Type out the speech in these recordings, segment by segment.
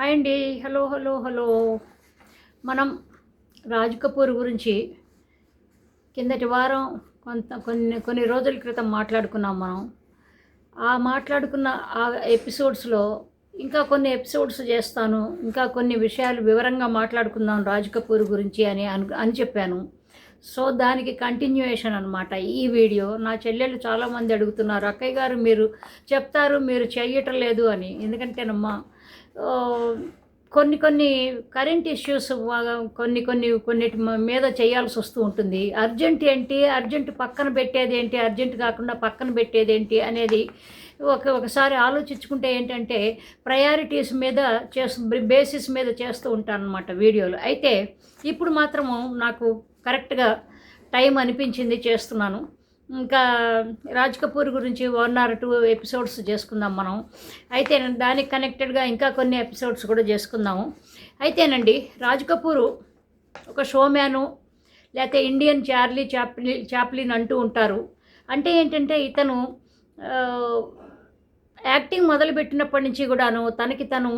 Hi అండి. Hello hello hello. మనం రాజ్ కపూర్ గురించి కిందటి వారం కొంత కొన్ని కొన్ని రోజుల క్రితం మాట్లాడుకున్నాం మనం. ఆ మాట్లాడుకున్న ఆ ఎపిసోడ్స్లో ఇంకా కొన్ని ఎపిసోడ్స్ చేస్తాను. ఇంకా కొన్ని విషయాలు వివరంగా మాట్లాడుకుందాం రాజ్ కపూర్ గురించి అని అను అని చెప్పాను. సో దానికి కంటిన్యూయేషన్ అనమాట ఈ వీడియో నా చెల్లెలు చాలామంది అడుగుతున్నారు అక్కయ్య గారు మీరు చెప్తారు మీరు చెయ్యటం లేదు అని. ఎందుకంటేనమ్మా ఆ, కొన్ని కొన్ని కరెంట్ ఇష్యూస్ బాగా కొన్ని కొన్ని కొన్నిటి మీద చేయాల్సి వస్తూ ఉంటుంది. అర్జెంట్ ఏంటి? అర్జెంట్ పక్కన పెట్టేది ఏంటి? అర్జెంట్ కాకుండా పక్కన పెట్టేది ఏంటి అనేది ఒక ఒకసారి ఆలోచించుకుంటే ఏంటంటే ప్రయారిటీస్ మీద చేస్తూ బేసిస్ మీద చేస్తూ ఉంటాను అనమాట వీడియోలు. అయితే ఇప్పుడు మాత్రము నాకు కరెక్ట్గా టైం అనిపించింది చేస్తున్నాను. ఇంకా రాజ్ కపూర్ గురించి వన్ ఆర్ టూ ఎపిసోడ్స్ చేసుకుందాం మనం. అయితే దానికి కనెక్టెడ్గా ఇంకా కొన్ని ఎపిసోడ్స్ కూడా చేసుకుందాము. అయితేనండి రాజ్ కపూరు ఒక షోమ్యాను లేకపోతే ఇండియన్ చార్లీ చాప్లీ చాప్లిన్ అంటూ ఉంటారు. అంటే ఏంటంటే ఇతను యాక్టింగ్ మొదలుపెట్టినప్పటి నుంచి కూడాను తనకి తను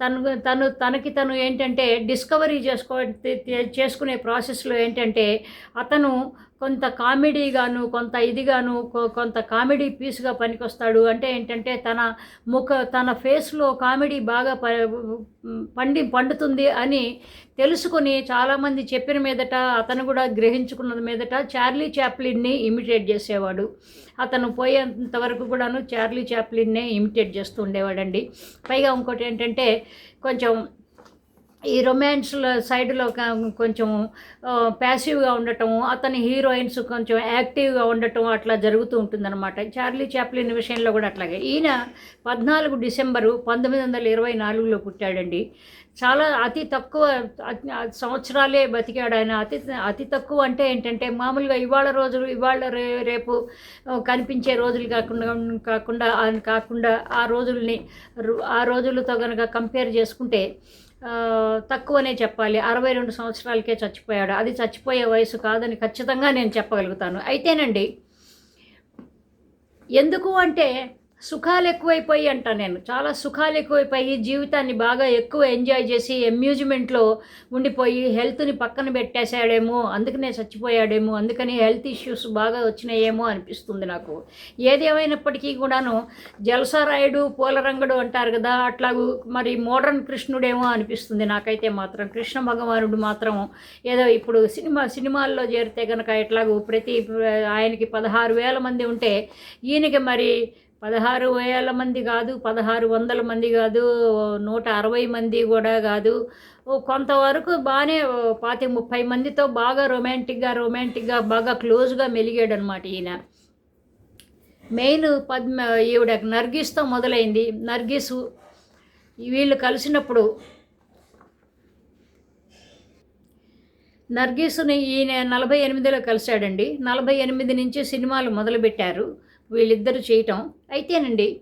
తను తను తనకి తను ఏంటంటే డిస్కవరీ చేసుకో చేసుకునే ప్రాసెస్లో ఏంటంటే అతను కొంత కామెడీగాను కొంత ఇదిగాను కొంత కామెడీ పీస్గా పనికొస్తాడు. అంటే ఏంటంటే తన ముఖ తన ఫేస్లో కామెడీ బాగా ప పండి పండుతుంది అని తెలుసుకొని చాలామంది చెప్పిన మీదట అతను కూడా గ్రహించుకున్న మీదట చార్లీ చాప్లిన్ని ఇమిటేట్ చేసేవాడు. అతను పోయేంత వరకు కూడాను చార్లీ చాప్లిన్నే ఇమిటేట్ చేస్తూ ఉండేవాడండి. పైగా ఇంకోటి ఏంటంటే కొంచెం ఈ రొమాన్స్ల సైడ్లో కొంచెం ప్యాసివ్గా ఉండటం అతని హీరోయిన్స్ కొంచెం యాక్టివ్గా ఉండటం అట్లా జరుగుతూ ఉంటుందన్నమాట. చార్లీ చాప్లిన్ విషయంలో కూడా అట్లాగే. ఈయన పద్నాలుగు డిసెంబరు పంతొమ్మిది వందల ఇరవై నాలుగులో పుట్టాడండి. చాలా అతి తక్కువ సంవత్సరాలే బతికాడు ఆయన. అతి అతి తక్కువ అంటే ఏంటంటే మామూలుగా ఇవాళ రోజులు ఇవాళ రే రేపు కనిపించే రోజులు కాకుండా కాకుండా కాకుండా ఆ రోజుల్ని ఆ రోజులతో కనుక కంపేర్ చేసుకుంటే తక్కువనే చెప్పాలి. అరవై రెండు సంవత్సరాలకే చచ్చిపోయాడు. అది చచ్చిపోయే వయసు కాదని ఖచ్చితంగా నేను చెప్పగలుగుతాను. అయితేనండి ఎందుకు అంటే సుఖాలు ఎక్కువైపోయి అంట నేను. చాలా సుఖాలు ఎక్కువైపోయి జీవితాన్ని బాగా ఎక్కువ ఎంజాయ్ చేసి అమ్యూజ్మెంట్లో ఉండిపోయి హెల్త్ని పక్కన పెట్టేశాడేమో అందుకనే చచ్చిపోయాడేమో అందుకని హెల్త్ ఇష్యూస్ బాగా వచ్చినాయేమో అనిపిస్తుంది నాకు. ఏదేమైనప్పటికీ కూడాను జలసారాయుడు పూలరంగుడు అంటారు కదా అట్లాగూ మరి మోడర్న్ కృష్ణుడేమో అనిపిస్తుంది నాకైతే మాత్రం. కృష్ణ భగవానుడు మాత్రం ఏదో ఇప్పుడు సినిమా సినిమాల్లో చేరితే కనుక ఎట్లాగూ ప్రతి ఆయనకి పదహారు వేల మంది ఉంటే ఈయనకి మరి పదహారు వేల మంది కాదు పదహారు వందల మంది కాదు నూట అరవై మంది కూడా కాదు. కొంతవరకు బాగానే పాతి ముప్పై మందితో బాగా రొమాంటిక్గా రొమాంటిక్గా బాగా క్లోజ్గా మెలిగాడు అనమాట ఈయన. మెయిన్ పద్మ ఈవిడ నర్గీస్తో మొదలైంది. నర్గీసు వీళ్ళు కలిసినప్పుడు నర్గీసుని ఈయన నలభై ఎనిమిదిలో కలిశాడండి. నలభై ఎనిమిది నుంచి సినిమాలు మొదలుపెట్టారు. వీళ్ళిద్దరూ చేయటం అయితేనండి.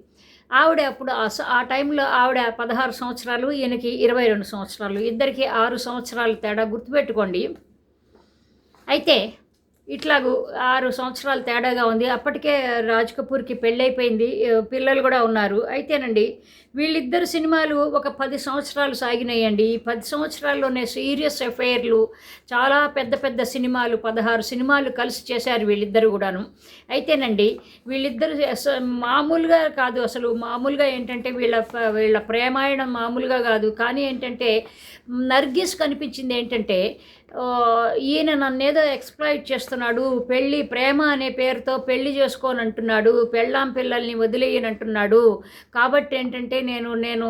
ఆవిడ అప్పుడు ఆ స- ఆ టైంలో ఆవిడ పదహారు సంవత్సరాలు ఈయనకి ఇరవై రెండు సంవత్సరాలు ఇద్దరికి ఆరు సంవత్సరాలు తేడా గుర్తుపెట్టుకోండి. అయితే ఇట్లాగూ ఆరు సంవత్సరాలు తేడాగా ఉంది. అప్పటికే రాజ్ కపూర్కి పెళ్ళైపోయింది. పిల్లలు కూడా ఉన్నారు. అయితేనండి వీళ్ళిద్దరు సినిమాలు ఒక పది సంవత్సరాలు సాగినాయండి. ఈ పది సంవత్సరాల్లోనే సీరియస్ అఫైర్లు చాలా పెద్ద పెద్ద సినిమాలు పదహారు సినిమాలు కలిసి చేశారు వీళ్ళిద్దరు కూడాను. అయితేనండి వీళ్ళిద్దరు మామూలుగా కాదు అసలు. మామూలుగా ఏంటంటే వీళ్ళ వీళ్ళ ప్రేమాయణం మామూలుగా కాదు. కానీ ఏంటంటే నర్గిస్ కనిపించింది ఏంటంటే ఈయన నన్నేదో ఎక్స్ప్లాయిట్ చేస్తున్నాడు పెళ్ళి ప్రేమ అనే పేరుతో పెళ్ళి చేసుకోని అంటున్నాడు పెళ్ళాం పిల్లల్ని వదిలేయనంటున్నాడు. కాబట్టి ఏంటంటే నేను నేను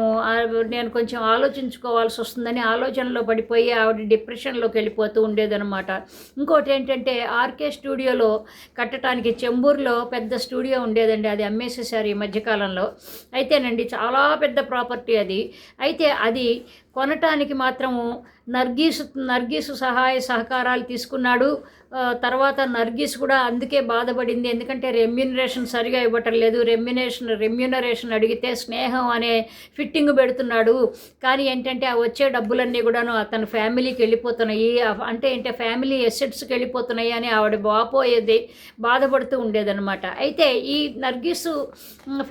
నేను కొంచెం ఆలోచించుకోవాల్సి వస్తుందని ఆలోచనలో పడిపోయి ఆవిడ డిప్రెషన్లోకి వెళ్ళిపోతూ ఉండేదనమాట ఇంకోటి ఏంటంటే ఆర్కే స్టూడియోలో కట్టడానికి చెంబూరులో పెద్ద స్టూడియో ఉండేదండి అది అమ్మేసేసారు ఈ మధ్యకాలంలో. అయితేనండి చాలా పెద్ద ప్రాపర్టీ అది. అయితే అది కొనటానికి మాత్రము నర్గీసు నర్గీసు సహాయ సహకారాలు తీసుకున్నాడు. తర్వాత నర్గిస్ కూడా అందుకే బాధపడింది. ఎందుకంటే రెమ్యునరేషన్ సరిగా ఇవ్వటం లేదు. రెమ్యునేషన్ రెమ్యునరేషన్ అడిగితే స్నేహం అనే ఫిట్టింగ్ పెడుతున్నాడు. కానీ ఏంటంటే ఆ వచ్చే డబ్బులన్నీ కూడాను అతని ఫ్యామిలీకి వెళ్ళిపోతున్నాయి. అంటే ఏంటంటే ఫ్యామిలీ ఎసెట్స్కి వెళ్ళిపోతున్నాయి అని ఆవిడ బాపోయేది బాధపడుతూ ఉండేదన్నమాట. అయితే ఈ నర్గిస్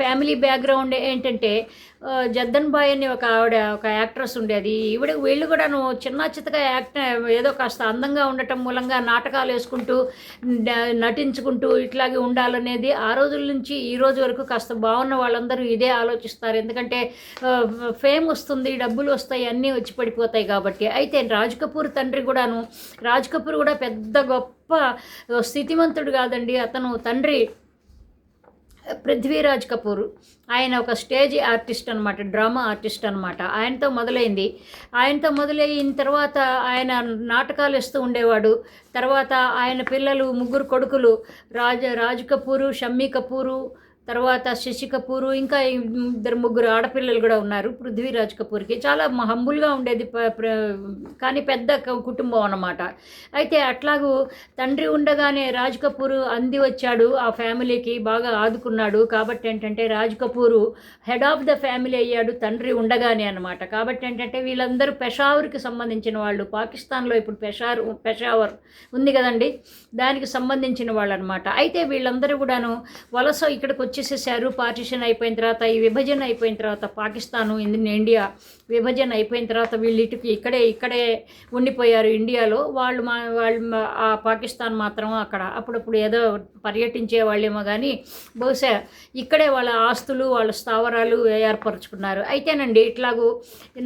ఫ్యామిలీ బ్యాక్గ్రౌండ్ ఏంటంటే జద్దన్ బాయ్ అని ఒక ఆవిడ ఒక యాక్ట్రెస్ ఉండేది. ఈవిడ వీళ్ళు కూడాను చిన్న చిత్తగా యాక్ట్ ఏదో కాస్త అందంగా ఉండటం మూలంగా నాటకాలు వేసుకుంటూ నటించుకుంటూ ఇట్లాగే ఉండాలనేది ఆ రోజుల నుంచి ఈ రోజు వరకు కాస్త బాగున్న వాళ్ళందరూ ఇదే ఆలోచిస్తారు. ఎందుకంటే ఫేమ్ వస్తుంది డబ్బులు వస్తాయి అన్నీ వచ్చి పడిపోతాయి కాబట్టి. అయితే రాజ్ కపూర్ తండ్రి కూడాను రాజ్ కపూర్ కూడా పెద్ద గొప్ప స్థితిమంతుడు కాదండి. అతను తండ్రి పృథ్వీరాజ్ కపూర్. ఆయన ఒక స్టేజ్ ఆర్టిస్ట్ అనమాట డ్రామా ఆర్టిస్ట్ అనమాట ఆయనతో మొదలైంది. ఆయనతో మొదలైన తర్వాత ఆయన నాటకాలు ఇస్తూ ఉండేవాడు. తర్వాత ఆయన పిల్లలు ముగ్గురు కొడుకులు రాజ రాజ్ కపూరు షమ్మీ కపూరు తర్వాత శశి కపూర్ ఇంకా ఇద్దరు ముగ్గురు ఆడపిల్లలు కూడా ఉన్నారు పృథ్వీరాజ్ కపూర్కి. చాలా హంబుల్గా ఉండేది కానీ పెద్ద కుటుంబం అన్నమాట. అయితే అట్లాగూ తండ్రి ఉండగానే రాజ్ కపూర్ అంది వచ్చాడు ఆ ఫ్యామిలీకి బాగా ఆదుకున్నాడు. కాబట్టి ఏంటంటే Raj Kapoor head of the family అయ్యాడు తండ్రి ఉండగానే అనమాట కాబట్టి ఏంటంటే వీళ్ళందరూ పెషావర్కి సంబంధించిన వాళ్ళు. పాకిస్తాన్లో ఇప్పుడు పెషార్ పెషావర్ ఉంది కదండి దానికి సంబంధించిన వాళ్ళు అనమాట అయితే వీళ్ళందరూ కూడాను వలస ఇక్కడికి వచ్చి వచ్చేసేసారు పార్టిషన్ అయిపోయిన తర్వాత ఈ విభజన అయిపోయిన తర్వాత పాకిస్తాను ఇండియా విభజన అయిపోయిన తర్వాత వీళ్ళు ఇక్కడే ఇక్కడే ఉండిపోయారు ఇండియాలో. వాళ్ళు మా వాళ్ళు ఆ పాకిస్తాన్ మాత్రం అక్కడ అప్పుడప్పుడు ఏదో పర్యటించే వాళ్ళేమో కానీ బహుశా ఇక్కడే వాళ్ళ ఆస్తులు వాళ్ళ స్థావరాలు ఏర్పరచుకున్నారు. అయితేనండి ఇట్లాగూ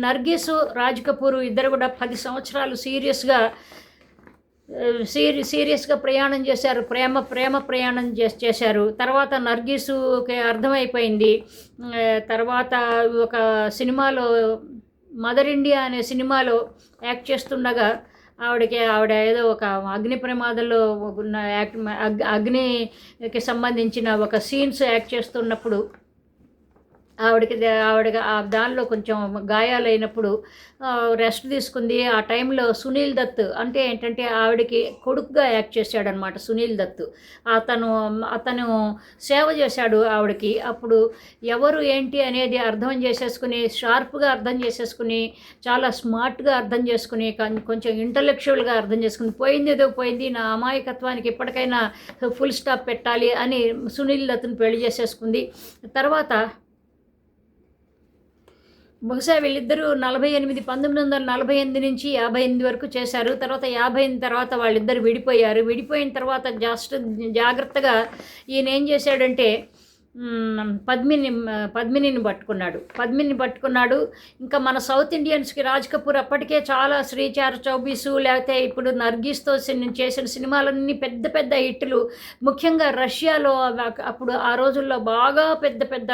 నర్గీసు రాజ్ కపూర్ ఇద్దరు కూడా పది సంవత్సరాలు సీరియస్గా సీరి సీరియస్గా ప్రయాణం చేశారు. ప్రేమ ప్రేమ ప్రయాణం చేశారు. తర్వాత నర్గీసుకి అర్థమైపోయింది. తర్వాత ఒక సినిమాలో మదర్ ఇండియా అనే సినిమాలో యాక్ట్ చేస్తుండగా ఆవిడకి ఆవిడ ఏదో ఒక అగ్ని ప్రమాదంలో ఉన్న యాక్ట్ అగ్నికి సంబంధించిన ఒక సీన్స్ యాక్ట్ చేస్తున్నప్పుడు ఆవిడకి ఆవిడ ఆ దానిలో కొంచెం గాయాలైనప్పుడు రెస్ట్ తీసుకుంది. ఆ టైంలో సునీల్ దత్ అంటే ఏంటంటే ఆవిడకి కొడుకుగా యాక్ట్ చేశాడనమాట సునీల్ దత్. అతను అతను సేవ చేశాడు ఆవిడకి. అప్పుడు ఎవరు ఏంటి అనేది అర్థం చేసేసుకుని షార్ప్గా అర్థం చేసేసుకుని చాలా స్మార్ట్గా అర్థం చేసుకుని కొంచెం ఇంటలెక్చువల్గా అర్థం చేసుకుని పోయింది ఏదో పోయింది నా అమాయకత్వానికి ఎప్పటికైనా ఫుల్ స్టాప్ పెట్టాలి అని సునీల్ దత్తుని పెళ్ళి చేసేసుకుంది. తర్వాత బహుశా వీళ్ళిద్దరూ నలభై ఎనిమిది పంతొమ్మిది వందల నలభై ఎనిమిది నుంచి యాభై ఎనిమిది వరకు చేశారు. తర్వాత యాభై ఎనిమిది తర్వాత వాళ్ళిద్దరు విడిపోయారు. విడిపోయిన తర్వాత జస్ట్ జాగ్రత్తగా ఈయన ఏం చేశాడంటే పద్మిని పద్మినిని పట్టుకున్నాడు. పద్మిని పట్టుకున్నాడు. ఇంకా మన సౌత్ ఇండియన్స్కి రాజ్ కపూర్ అప్పటికే చాలా శ్రీచార్ చౌబీసు లేకపోతే ఇప్పుడు నర్గీస్తో చేసిన సినిమాలన్నీ పెద్ద పెద్ద హిట్లు. ముఖ్యంగా రష్యాలో అప్పుడు ఆ రోజుల్లో బాగా పెద్ద పెద్ద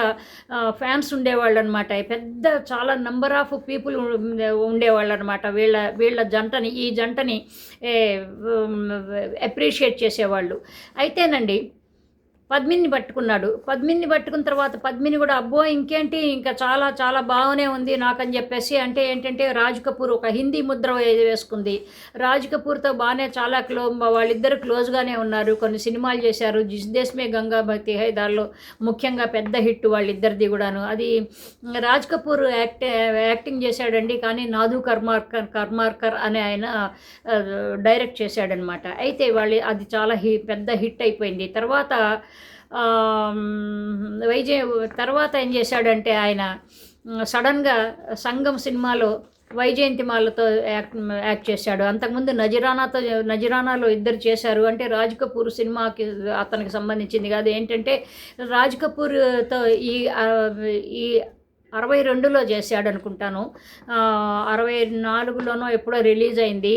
ఫ్యాన్స్ ఉండేవాళ్ళు అనమాట పెద్ద చాలా నంబర్ ఆఫ్ పీపుల్ ఉండేవాళ్ళు అనమాట వీళ్ళ వీళ్ళ జంటని ఈ జంటని అప్రిషియేట్ చేసేవాళ్ళు. అయితేనండి పద్మిని పట్టుకున్నాడు. పద్మిని పట్టుకున్న తర్వాత పద్మిని కూడా అబ్బో ఇంకేంటి? ఇంకా చాలా చాలా బాగానే ఉంది నాకని చెప్పేసి అంటే ఏంటంటే రాజ్ కపూర్ ఒక హిందీ ముద్ర వేసుకుంది. రాజ్ కపూర్తో బాగానే చాలా క్లో వాళ్ళిద్దరు క్లోజ్గానే ఉన్నారు. కొన్ని సినిమాలు చేశారు. జిస్ దేశ్మే గంగా భక్తి హై ముఖ్యంగా పెద్ద హిట్ వాళ్ళిద్దరిది కూడాను. అది రాజ్ కపూర్ యాక్ట్ యాక్టింగ్ చేశాడండి. కానీ నాదు కర్మార్కర్ కర్మార్కర్ అనే ఆయన డైరెక్ట్ చేశాడనమాట. అయితే వాళ్ళు అది చాలా హి పెద్ద హిట్ అయిపోయింది. తర్వాత వైజయ్ తర్వాత ఏం చేశాడంటే ఆయన సడన్గా సంగం సినిమాలో వైజయంతిమాలతో యాక్ట్ యాక్ట్ చేశాడు. అంతకుముందు నజరానాతో నజరానాలో ఇద్దరు చేశారు. అంటే రాజ్ కపూర్ సినిమాకి అతనికి సంబంధించింది కాదు. ఏంటంటే రాజ్ కపూర్తో ఈ ఈ అరవై రెండులో చేశాడు అనుకుంటాను అరవై నాలుగులోనో ఎప్పుడో రిలీజ్ అయింది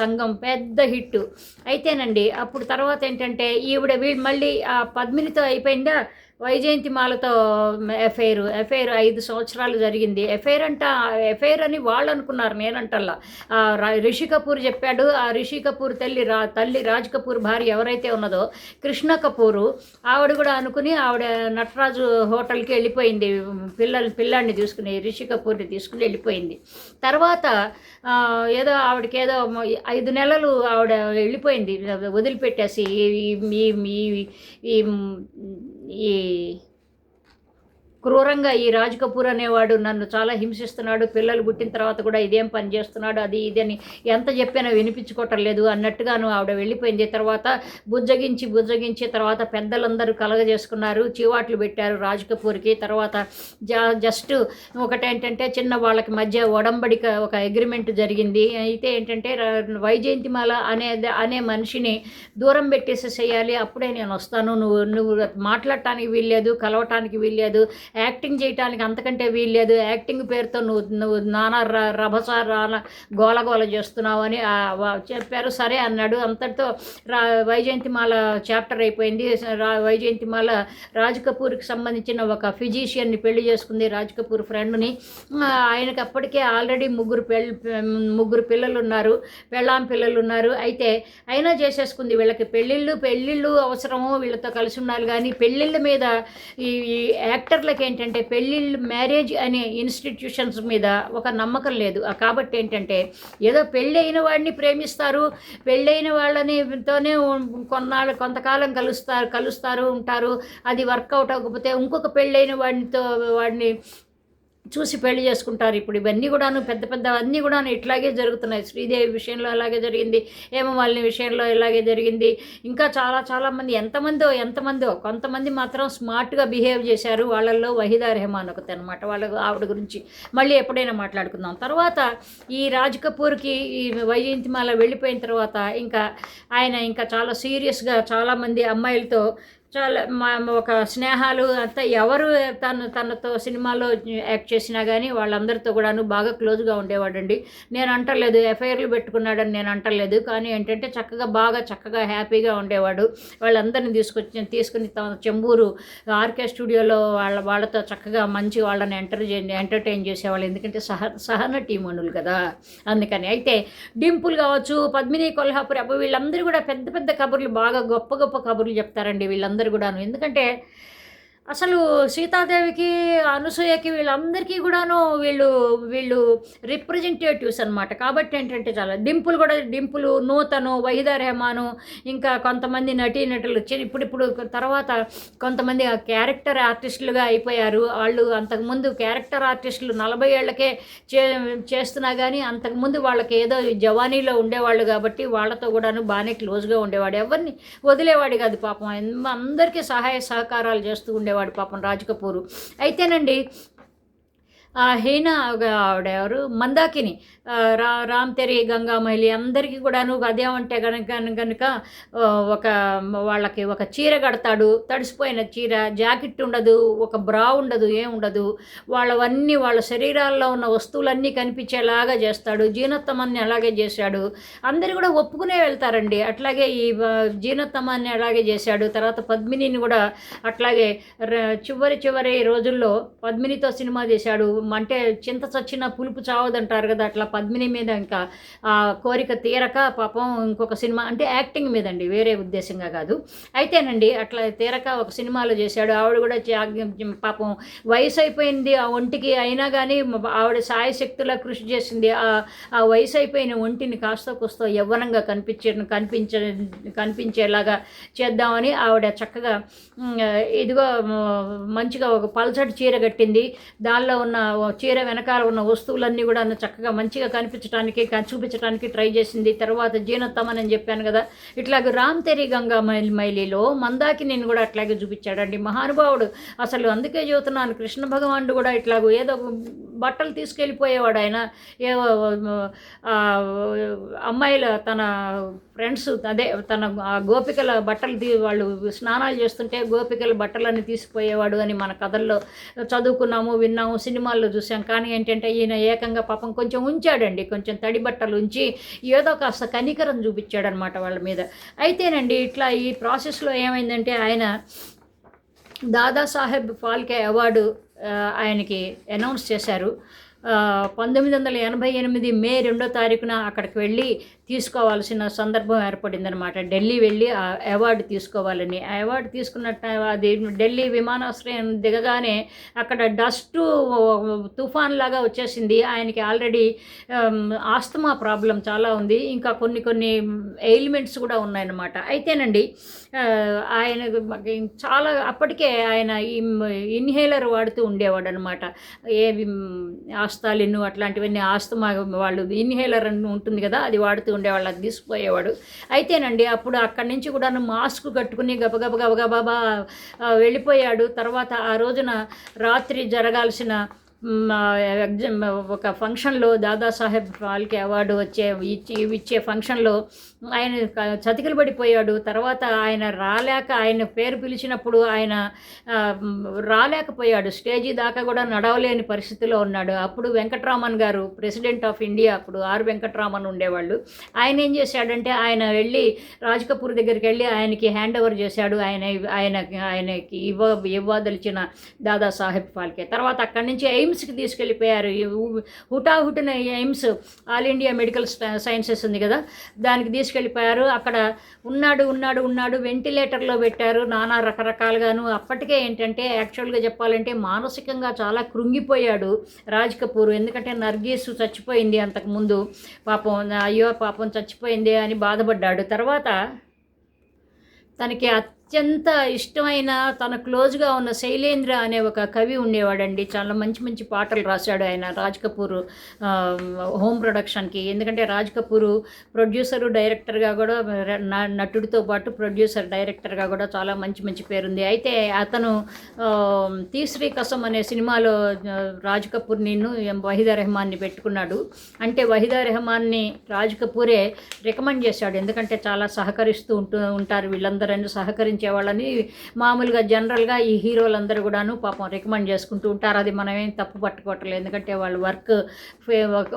సంఘం పెద్ద హిట్. అయితేనండి అప్పుడు తర్వాత ఏంటంటే ఈవిడ వీళ్ళు మళ్ళీ ఆ పద్మినితో అయిపోయిందా? వైజయంతి మాలతో ఎఫైర్ ఐదు సంవత్సరాలు జరిగింది. ఎఫైర్ అంట ఎఫైర్ అని వాళ్ళు అనుకున్నారు నేనంటల్లా. రిషి కపూర్ చెప్పాడు. ఆ రిషి కపూర్ తల్లి రా తల్లి రాజ్ కపూర్ భార్య ఎవరైతే ఉన్నదో కృష్ణ కపూరు ఆవిడ కూడా అనుకుని ఆవిడ నటరాజు హోటల్కి వెళ్ళిపోయింది. పిల్లలు పిల్లాడిని తీసుకుని రిషి కపూర్ని తీసుకుని వెళ్ళిపోయింది. తర్వాత ఏదో ఆవిడకి ఏదో ఐదు నెలలు ఆవిడ వెళ్ళిపోయింది. వదిలిపెట్టేసి ఈ- ఈ ఈ- ఈ ఈ క్రూరంగా ఈ రాజ్ కపూర్ అనేవాడు నన్ను చాలా హింసిస్తున్నాడు పిల్లలు పుట్టిన తర్వాత కూడా ఇదేం పని చేస్తున్నాడు అది ఇది అని ఎంత చెప్పినా వినిపించుకోవటం లేదు అన్నట్టుగాను ఆవిడ వెళ్ళిపోయింది. తర్వాత బుజ్జగించి బుజ్జగించి తర్వాత పెద్దలందరూ కలగజేసుకున్నారు చీవాట్లు పెట్టారు రాజ్ కపూర్కి. తర్వాత జస్ట్ ఒకటేంటంటే చిన్న వాళ్ళకి మధ్య ఒడంబడిక ఒక అగ్రిమెంట్ జరిగింది. అయితే ఏంటంటే వైజయంతిమాల అనే అనే మనిషిని దూరం పెట్టేసి చేయాలి అప్పుడే నేను వస్తాను నువ్వు నువ్వు మాట్లాడటానికి వీల్లేదు కలవటానికి వీల్లేదు యాక్టింగ్ చేయటానికి అంతకంటే వీల్లేదు యాక్టింగ్ పేరుతో నువ్వు నువ్వు నానా ర రభస రాన గోలగోల చేస్తున్నావు అని చెప్పారు. సరే అన్నాడు. అంతటితో రా వైజయంతిమాల చాప్టర్ అయిపోయింది. రా వైజయంతిమాల రాజ్ కపూర్కి సంబంధించిన ఒక ఫిజీషియన్ని పెళ్ళి చేసుకుంది రాజ్ కపూర్ ఫ్రెండ్ని. ఆయనకి అప్పటికే ఆల్రెడీ ముగ్గురు పెళ్ళి ముగ్గురు పిల్లలు ఉన్నారు పెళ్ళాం పిల్లలు ఉన్నారు అయితే అయినా చేసేసుకుంది వీళ్ళకి పెళ్ళిళ్ళు పెళ్ళిళ్ళు అవసరము వీళ్ళతో కలిసి ఉండాలి. కానీ పెళ్ళిళ్ళ మీద ఈ యాక్టర్లకి వాళ్ళకి ఏంటంటే పెళ్ళిళ్ళు మ్యారేజ్ అనే ఇన్స్టిట్యూషన్స్ మీద ఒక నమ్మకం లేదు. కాబట్టి ఏంటంటే ఏదో పెళ్ళైన వాడిని ప్రేమిస్తారు పెళ్ళైన వాళ్ళనితోనే కొన్నాళ్ళు కొంతకాలం కలుస్తారు కలుస్తారు ఉంటారు. అది వర్కౌట్ అవ్వకపోతే ఇంకొక పెళ్ళైన వాడితో వాడిని చూసి పెళ్ళి చేసుకుంటారు. ఇప్పుడు ఇవన్నీ కూడాను పెద్ద పెద్ద అన్నీ కూడాను ఇట్లాగే జరుగుతున్నాయి. శ్రీదేవి విషయంలో అలాగే జరిగింది. హేమమాలిని విషయంలో ఇలాగే జరిగింది. ఇంకా చాలా చాలామంది ఎంతమందో ఎంతమందో కొంతమంది మాత్రం స్మార్ట్గా బిహేవ్ చేశారు. వాళ్ళల్లో వహీదా రెహమాన్ ఒకటి అనమాట వాళ్ళ ఆవిడ గురించి మళ్ళీ ఎప్పుడైనా మాట్లాడుకుందాం. తర్వాత ఈ రాజ్ కపూర్కి ఈ వైజయంతిమాల వెళ్ళిపోయిన తర్వాత ఇంకా ఆయన ఇంకా చాలా సీరియస్గా చాలామంది అమ్మాయిలతో చాలా మా ఒక స్నేహాలు అంతా ఎవరు తను తనతో సినిమాలో యాక్ట్ చేసినా కానీ వాళ్ళందరితో కూడాను బాగా క్లోజ్గా ఉండేవాడండి. నేను అంటలేదు ఎఫ్ఐఆర్లు పెట్టుకున్నాడని నేను అంటలేదు కానీ ఏంటంటే చక్కగా బాగా చక్కగా హ్యాపీగా ఉండేవాడు. వాళ్ళందరిని తీసుకొచ్చి తీసుకుని తన చెంబూరు ఆర్కే స్టూడియోలో వాళ్ళ వాళ్ళతో చక్కగా మంచి వాళ్ళని ఎంటర్ ఎంటర్టైన్ చేసేవాళ్ళు. ఎందుకంటే సహ సహన సహనటీమణులు కదా. అందుకని అయితే డింపుల్ కావచ్చు పద్మిని కొల్హాపురి అబ్బో వీళ్ళందరూ కూడా పెద్ద పెద్ద కబుర్లు బాగా గొప్ప గొప్ప కబుర్లు చెప్తారండి వీళ్ళందరూ. కూడాను. ఎందుకంటే అసలు సీతాదేవికి అనసూయకి వీళ్ళందరికీ కూడాను వీళ్ళు వీళ్ళు రిప్రజెంటేటివ్స్ అనమాట కాబట్టి ఏంటంటే చాలా డింపుల్ కూడా డింపులు నూతను వహిదా రెహమాను ఇంకా కొంతమంది నటీనటులు ఇప్పుడిప్పుడు ఇప్పుడు ఇప్పుడు తర్వాత కొంతమంది ఆ క్యారెక్టర్ ఆర్టిస్టులుగా అయిపోయారు. వాళ్ళు అంతకుముందు క్యారెక్టర్ ఆర్టిస్టులు నలభై ఏళ్ళకే చే చేస్తున్నా కానీ అంతకుముందు వాళ్ళకి ఏదో జవానీలో ఉండేవాళ్ళు కాబట్టి వాళ్ళతో కూడాను బాగానే క్లోజ్గా ఉండేవాడు. ఎవరిని వదిలేవాడు కాదు పాపం. అందరికీ సహాయ సహకారాలు చేస్తూ ఉండేవాడు. పాపం రాజ్ కపూర్ అయితేనండి హీన ఒక ఆవిడ మందాకిని. రా రామ్ తెరి గంగామైలి అందరికీ కూడాను అదేమంటే కనుక కనుక ఒక వాళ్ళకి ఒక చీర కడతాడు. తడిసిపోయిన చీర జాకెట్ ఉండదు ఒక బ్రా ఉండదు ఏం ఉండదు. వాళ్ళవన్నీ వాళ్ళ శరీరాల్లో ఉన్న వస్తువులన్నీ కనిపించేలాగా చేస్తాడు. జీనోత్తమాన్ని అలాగే చేశాడు. అందరు కూడా ఒప్పుకునే వెళ్తారండి. అట్లాగే ఈ జీనోత్తమాన్ని అలాగే చేశాడు. తర్వాత పద్మినిని కూడా అట్లాగే చివరి చివరి రోజుల్లో పద్మినితో సినిమా చేశాడు. అంటే చింత చచ్చిన పులుపు చావదంటారు కదా అట్లా పద్మిని మీద ఇంకా ఆ కోరిక తీరక పాపం ఇంకొక సినిమా అంటే యాక్టింగ్ మీదండి వేరే ఉద్దేశంగా కాదు. అయితేనండి అట్లా తీరక ఒక సినిమాలో చేశాడు ఆవిడ కూడా పాపం వయసు అయిపోయింది ఆ ఒంటికి అయినా కానీ ఆవిడ సాయశక్తులా కృషి చేసింది ఆ ఆ వయసు అయిపోయిన ఒంటిని కాస్త కూస్తో యవ్వనంగా కనిపించే కనిపించ కనిపించేలాగా చేద్దామని ఆవిడ చక్కగా ఇదిగో మంచిగా ఒక పల్చటి చీర కట్టింది దానిలో ఉన్న చీర వెనకాల ఉన్న వస్తువులన్నీ కూడా చక్కగా మంచిగా కనిపించడానికి చూపించడానికి ట్రై చేసింది. తర్వాత జీర్ణతమనని అని చెప్పాను కదా. ఇట్లాగే రామ్ తెరి గంగా మైల్ మైలిలో మందాకి నేను కూడా అట్లాగే చూపించాడండి. మహానుభావుడు అసలు అందుకే చెబుతున్నాను కృష్ణ భగవానుడు కూడా ఇట్లాగో ఏదో బట్టలు తీసుకెళ్ళిపోయేవాడు ఆయన. ఏవో అమ్మాయిల తన ఫ్రెండ్స్ అదే తన గోపికల బట్టలు తీ వాళ్ళు స్నానాలు చేస్తుంటే గోపికల బట్టలన్నీ తీసిపోయేవాడు అని మన కథల్లో చదువుకున్నాము విన్నాము సినిమాలు సినిమాల్లో చూసాం కానీ ఏంటంటే ఈయన ఏకంగా పాపం కొంచెం ఉంచాడండి. కొంచెం తడి బట్టలు ఉంచి ఏదో కాస్త కనికరం చూపించాడనమాట వాళ్ళ మీద. అయితేనండి ఇట్లా ఈ ప్రాసెస్లో ఏమైందంటే ఆయన దాదాసాహెబ్ ఫాల్కే అవార్డు ఆయనకి అనౌన్స్ చేశారు. పంతొమ్మిది వందల ఎనభై ఎనిమిది మే రెండో తారీఖున అక్కడికి వెళ్ళి తీసుకోవాల్సిన సందర్భం ఏర్పడిందనమాట ఢిల్లీ వెళ్ళి ఆ అవార్డు తీసుకోవాలని. ఆ అవార్డు తీసుకున్నట్టు అది ఢిల్లీ విమానాశ్రయం దిగగానే అక్కడ డస్ట్ తుఫాన్ లాగా వచ్చేసింది. ఆయనకి ఆల్రెడీ ఆస్తమా ప్రాబ్లం చాలా ఉంది. ఇంకా కొన్ని కొన్ని ఎయిల్మెంట్స్ కూడా ఉన్నాయన్నమాట. అయితేనండి ఆయన చాలా అప్పటికే ఆయన ఇన్హేలర్ వాడుతూ ఉండేవాడు అనమాట ఏవి ఆస్తాలిన్ను అట్లాంటివన్నీ ఆస్తమా వాళ్ళు ఇన్హేలర్ అని ఉంటుంది కదా అది వాడుతూ ఉండేవాళ్ళు అది తీసుకుపోయేవాడు. అయితేనండి అప్పుడు అక్కడి నుంచి కూడా మాస్క్ కట్టుకుని గబగబ గబగబా వెళ్ళిపోయాడు. తర్వాత ఆ రోజున రాత్రి జరగాల్సిన ఒక ఫంక్షన్లో దాదాసాహెబ్ ఫాల్కే అవార్డు వచ్చే ఇచ్చి ఇచ్చే ఫంక్షన్లో ఆయన చతికిలు పడిపోయాడు. తర్వాత ఆయన రాలేక ఆయన పేరు పిలిచినప్పుడు ఆయన రాలేకపోయాడు. స్టేజీ దాకా కూడా నడవలేని పరిస్థితిలో ఉన్నాడు. అప్పుడు Venkataraman garu president of India అప్పుడు ఆర్ వెంకట్రామన్ ఉండేవాళ్ళు. ఆయన ఏం చేశాడంటే ఆయన వెళ్ళి రాజ్ కపూర్ దగ్గరికి వెళ్ళి ఆయనకి హ్యాండ్ ఓవర్ చేశాడు. ఆయన ఆయన ఆయనకి ఇవ్వ ఇవ్వదలిచిన దాదాసాహెబ్ ఫాల్కే. తర్వాత అక్కడి నుంచి ఎయిమ్స్కి తీసుకెళ్ళిపోయారు. హుటాహుటిన AIIMS all India medical sciences ఉంది కదా? దానికి తీసుకెళ్ళిపోయారు. అక్కడ ఉన్నాడు ఉన్నాడు ఉన్నాడు వెంటిలేటర్లో పెట్టారు. నానా రకరకాలుగాను. అప్పటికే ఏంటంటే యాక్చువల్గా చెప్పాలంటే మానసికంగా చాలా కృంగిపోయాడు రాజ్ కపూర్. ఎందుకంటే నర్గీస్ చచ్చిపోయింది అంతకుముందు. పాపం అయ్యో పాపం చచ్చిపోయింది అని బాధపడ్డాడు. తర్వాత తనకి అత్యంత ఇష్టమైన తన క్లోజ్గా ఉన్న శైలేంద్ర అనే ఒక కవి ఉండేవాడండి. చాలా మంచి మంచి పాటలు రాశాడు ఆయన. రాజ్ కపూర్ హోమ్ ప్రొడక్షన్కి ఎందుకంటే రాజ్ కపూర్ ప్రొడ్యూసరు డైరెక్టర్గా కూడా నటుడితో పాటు ప్రొడ్యూసర్ డైరెక్టర్గా కూడా చాలా మంచి మంచి పేరుంది. అయితే అతను తీశ్రీ కసం అనే సినిమాలో రాజ్ కపూర్ నిన్ను వహీదా రెహమాన్ని పెట్టుకున్నాడు. అంటే వహీదా రెహమాన్ని రాజ్ కపూరే రికమెండ్ చేశాడు. ఎందుకంటే చాలా సహకరిస్తూ ఉంటూ ఉంటారు వీళ్ళందరూ. సహకరించే వాళ్ళని మామూలుగా జనరల్గా ఈ హీరోలందరూ కూడాను పాపం రికమెండ్ చేసుకుంటూ ఉంటారు. అది మనమేం తప్పు పట్టుకోవట్లేదు. ఎందుకంటే వాళ్ళు వర్క్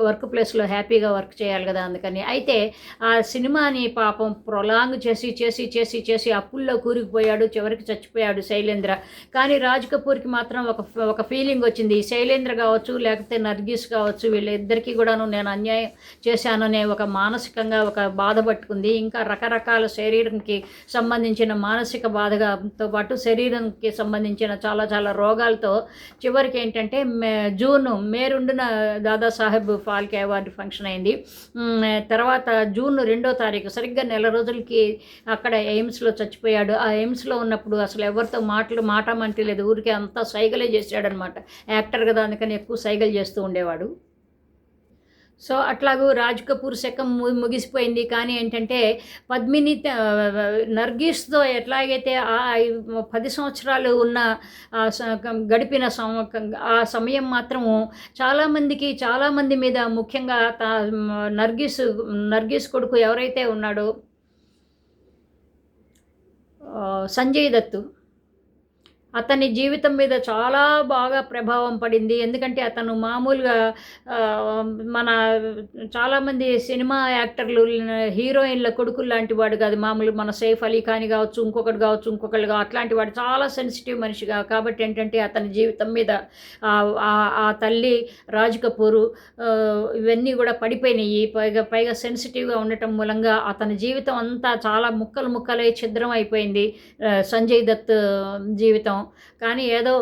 వర్క్ ప్లేస్లో హ్యాపీగా వర్క్ చేయాలి కదా అందుకని. అయితే ఆ సినిమాని పాపం ప్రొలాంగ్ చేసి చేసి చేసి చేసి అప్పుల్లో కూరుకుపోయాడు చివరికి చచ్చిపోయాడు శైలేంద్ర. కానీ రాజ్ కపూర్కి మాత్రం ఒక ఒక ఫీలింగ్ వచ్చింది. శైలేంద్ర కావచ్చు లేకపోతే నర్గీస్ కావచ్చు వీళ్ళిద్దరికీ కూడాను నేను అన్యాయం చేశాననే ఒక మానసికంగా ఒక బాధ పట్టుకుంది. ఇంకా రకరకాల శరీరంకి సంబంధించిన మానసిక బాధగాతో పాటు శరీరంకి సంబంధించిన చాలా చాలా రోగాలతో చివరికి ఏంటంటే మే జూన్ మే రెండున దాదాసాహెబ్ ఫాల్కే అవార్డు ఫంక్షన్ అయింది. తర్వాత జూన్ రెండో తారీఖు సరిగ్గా నెల రోజులకి అక్కడ ఎయిమ్స్లో చచ్చిపోయాడు. ఆ ఎయిమ్స్లో ఉన్నప్పుడు అసలు ఎవరితో మాటలు మాట మంటలేదు ఊరికే అంతా సైగలే చేశాడనమాట. యాక్టర్ కదా అందుకని ఎక్కువ సైగలు చేస్తూ ఉండేవాడు. సో అట్లాగూ రాజ్ కపూర్ శకం ము- ముగిసిపోయింది. కానీ ఏంటంటే పద్మిని నర్గీస్తో ఎట్లాగైతే ఆ పది సంవత్సరాలు ఉన్న గడిపిన సం- ఆ సమయం మాత్రము చాలామందికి చాలామంది మీద ముఖ్యంగా తా నర్గీస్ నర్గీస్ కొడుకు ఎవరైతే ఉన్నాడో సంజయ్ దత్తు అతని జీవితం మీద చాలా బాగా ప్రభావం పడింది. ఎందుకంటే అతను మామూలుగా మన చాలామంది సినిమా యాక్టర్లు హీరోయిన్ల కొడుకులు లాంటి వాడు కాదు. మామూలు మన సైఫ్ అలీ ఖాన్ కావచ్చు ఇంకొకటి కావచ్చు ఇంకొకళ్ళు కావచ్చు అట్లాంటి వాడు చాలా సెన్సిటివ్ మనిషిగా. కాబట్టి ఏంటంటే అతని జీవితం మీద ఆ, ఆ- తల్లి రాజ్ కపూరు ఇవన్నీ కూడా పడిపోయినాయి. పైగా పైగా సెన్సిటివ్గా ఉండటం మూలంగా అతని జీవితం అంతా చాలా ముక్కలు ముక్కలై ఛిద్రం అయిపోయింది. సంజయ్ దత్ జీవితం. కానీ ఏదో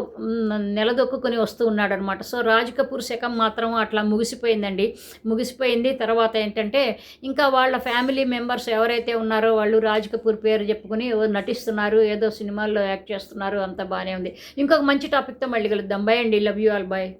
నిలదొక్కుని వస్తూ ఉన్నాడు అనమాట సో రాజ్ కపూర్ శకం మాత్రం అట్లా ముగిసిపోయిందండి. ముగిసిపోయింది. తర్వాత ఏంటంటే ఇంకా వాళ్ళ ఫ్యామిలీ మెంబర్స్ ఎవరైతే ఉన్నారో వాళ్ళు రాజ్ కపూర్ పేరు చెప్పుకుని నటిస్తున్నారు ఏదో సినిమాల్లో యాక్ట్ చేస్తున్నారు అంత బాగానే ఉంది. ఇంకొక మంచి టాపిక్తో మళ్ళీ కలుద్దాం. బై అండి. Love you all. బాయ్